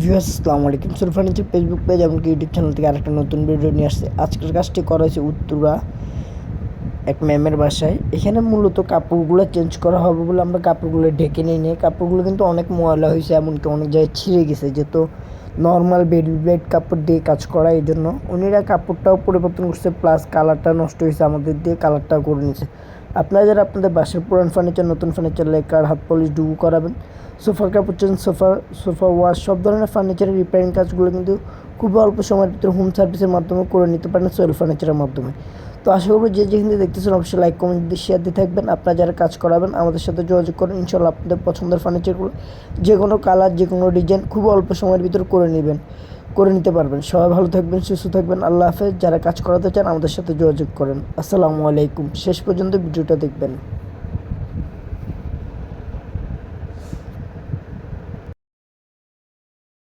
Viewers, আসসালামু আলাইকুম। Sur furniture Facebook page এমনকি ইউটিউব চ্যানেল থেকে আরেকটা নতুন ভিডিও নিয়ে আসছে। আজকের কাজটি করা হয়েছে উত্তরা এক ম্যামের বাসায়। এখানে মূলত কাপড়গুলো চেঞ্জ করা হবে বলে আমরা কাপড়গুলো ঢেকে নিই নিয়ে কাপড়গুলো কিন্তু অনেক ময়লা হয়েছে, এমনকি অনেক জায়গায় ছিঁড়ে গেছে, যেহেতু নর্মাল বেড বেড কাপড় দিয়ে কাজ করা এই জন্য। উনিরা কাপড়টাও পরিবর্তন করছে প্লাস কালারটা নষ্ট হয়েছে আমাদের দিয়ে কালারটাও করে নিয়েছে। আপনারা যারা আপনাদের বাসার পুরান ফার্নিচার নতুন ফার্নিচার লেকার হাত পলিশ ডুবু করাবেন। সোফার কাপড় সোফা সোফা ওয়াশ সব ধরনের ফার্নিচারের রিপেয়ারিং কাজগুলো কিন্তু খুব অল্প সময়ের ভিতরে হোম সার্ভিসের মাধ্যমে করে নিতে পারেন সোয়েল ফার্নিচারের মাধ্যমে। তো আশা করব যে যেখান দেখতেছেন অবশ্যই লাইক কমেন্ট দিয়ে শেয়ার দিয়ে থাকবেন। আপনারা যারা কাজ করাবেন, আমাদের সাথে যোগাযোগ করেন। ইনশাল্লাহ আপনাদের পছন্দের ফার্নিচারগুলো যে কোনো কালার যে কোনো ডিজাইন খুব অল্প সময়ের ভিতরে করে নেবেন। করে নিতে পারবেন। সবাই ভালো থাকবেন, সুস্থ থাকবেন। আল্লাহ হাফেজ। যারা কাজ করাতে চান, আমাদের সাথে যোগাযোগ করেন। আসসালামু আলাইকুম। শেষ পর্যন্ত ভিডিওটা দেখবেন।